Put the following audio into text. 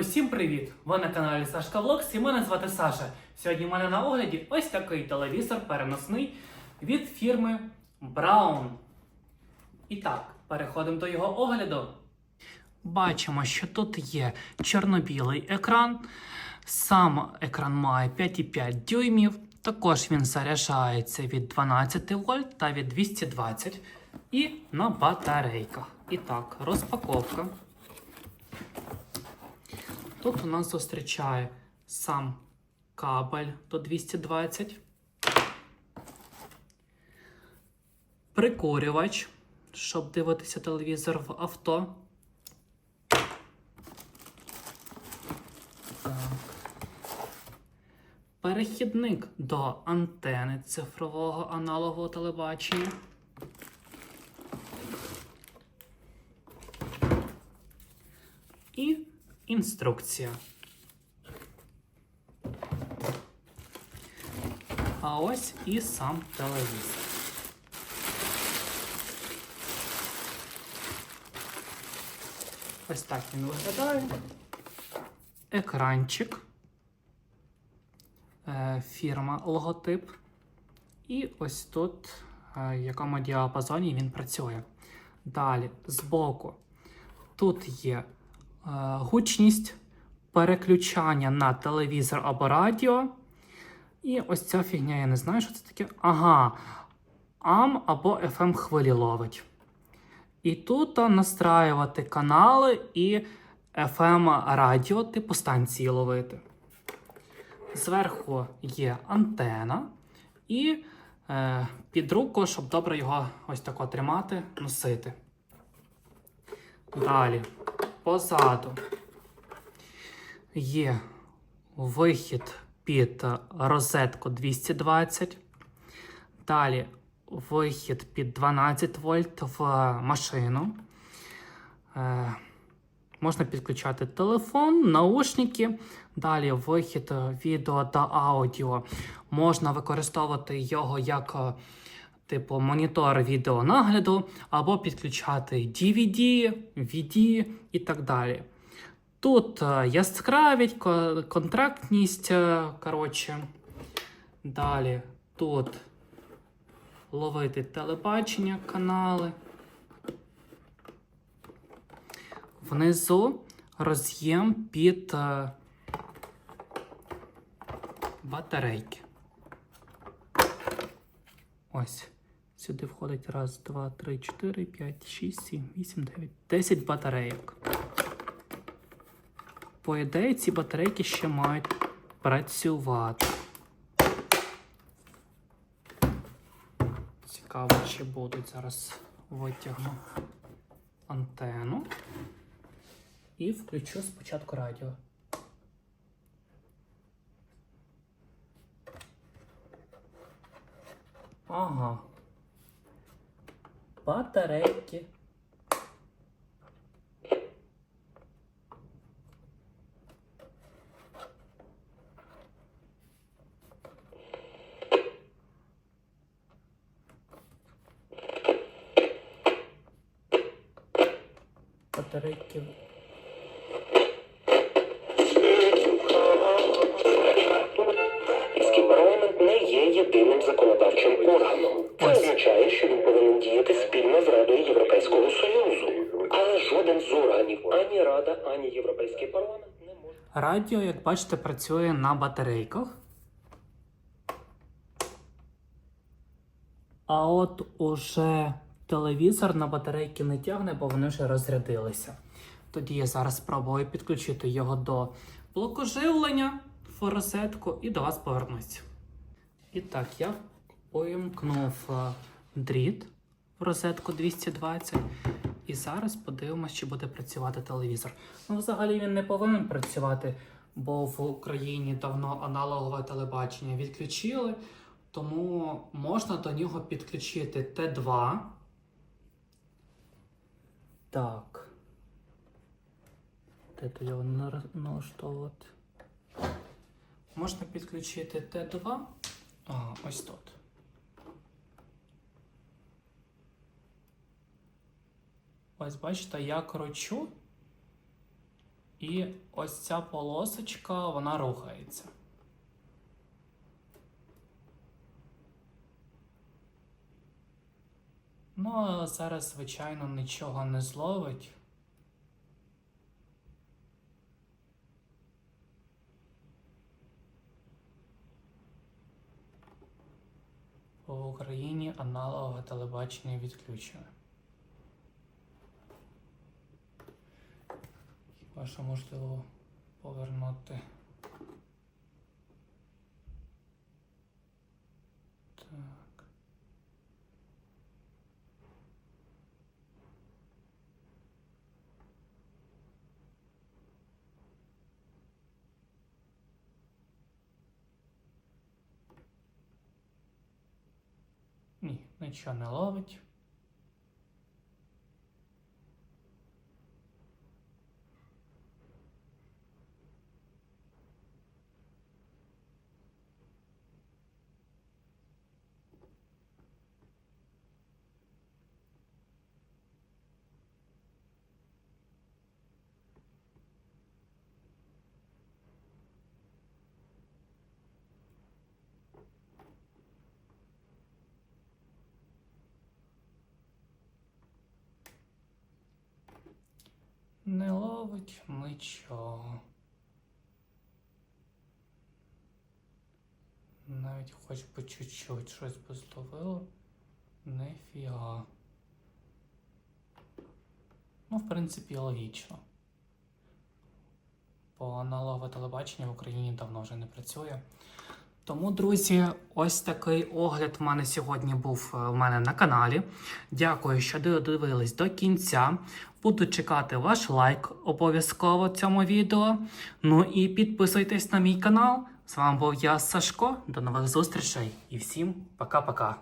Усім привіт! Ви на каналі Сашка Влогс і мене звати Саша. Сьогодні в мене на огляді ось такий телевізор переносний від фірми Brown. І так, переходимо до його огляду. Бачимо, що тут є чорно-білий екран. Сам екран має 5,5 дюймів. Також він заряджається від 12 вольт та від 220 і на батарейках. І так, розпаковка. Тут у нас зустрічає сам кабель до 220, прикурювач, щоб дивитися телевізор в авто. Перехідник до антени цифрового аналогового телебачення. І інструкція. А ось і сам телевізор. Ось так він виглядає. Екранчик. Е, Фірма логотип. І ось тут, е, в якому діапазоні він працює. Далі, збоку. Тут є гучність, переключання на телевізор або радіо. І ось ця фігня, я не знаю, що це таке. Ага, AM або FM хвилі ловить. І тут настраювати канали і FM радіо, типу станції ловити. Зверху є антена і е, під руку, щоб добре його ось тако тримати, носити. Далі, позаду є вихід під розетку 220. Далі вихід під 12 вольт в машину. Е, можна підключати телефон, наушники. Далі вихід відео та аудіо. Можна використовувати його як е, типу монітор відеонагляду, або підключати DVD, VD і так далі. Тут е, яскравість, контрактність, е, коротше. Далі тут ловити телебачення, канали. Внизу роз'єм під е, батарейки. Ось. Сюди входить раз, два, три, чотири, п'ять, шість, сім, вісім, дев'ять, десять батарейок. По ідеї, ці батарейки ще мають працювати. Цікаво, чи будуть. Зараз витягну антенну і включу спочатку радіо. Ага. Батарейки. Батарейки. Не є єдиним законодавчим органом. Рада, ані Європейський парламент не може. Радіо, як бачите, працює на батарейках. А от уже телевізор на батарейки не тягне, бо вони вже розрядилися. Тоді я зараз спробую підключити його до блоку живлення в розетку і до вас повернусь. І так, я поімкнув е, дріт в розетку 220. І зараз подивимось, чи буде працювати телевізор. Ну, взагалі він не повинен працювати, бо в Україні давно аналогове телебачення відключили, тому можна до нього підключити Т2. Так. Де то його налаштовувати? Можна підключити Т2. Ага, ось тут. Ось бачите, я кручу. І ось ця полосочка, вона рухається. Ну, а зараз, звичайно, нічого не зловить. В Україні аналогове телебачення відключено. Хіба можливо повернути. Так. Ні, нічого не ловить. Не ловить нічого. Навіть хоч би чуть-чуть щось би зловило. Нефіга. Ну, в принципі, логічно. Бо аналогове телебачення в Україні давно вже не працює. Тому, друзі, ось такий огляд в мене сьогодні був е, в мене на каналі. Дякую, що додивились до кінця. Буду чекати ваш лайк обов'язково цьому відео. Ну і підписуйтесь на мій канал. З вами був я Сашко. До нових зустрічей і всім пока-пока.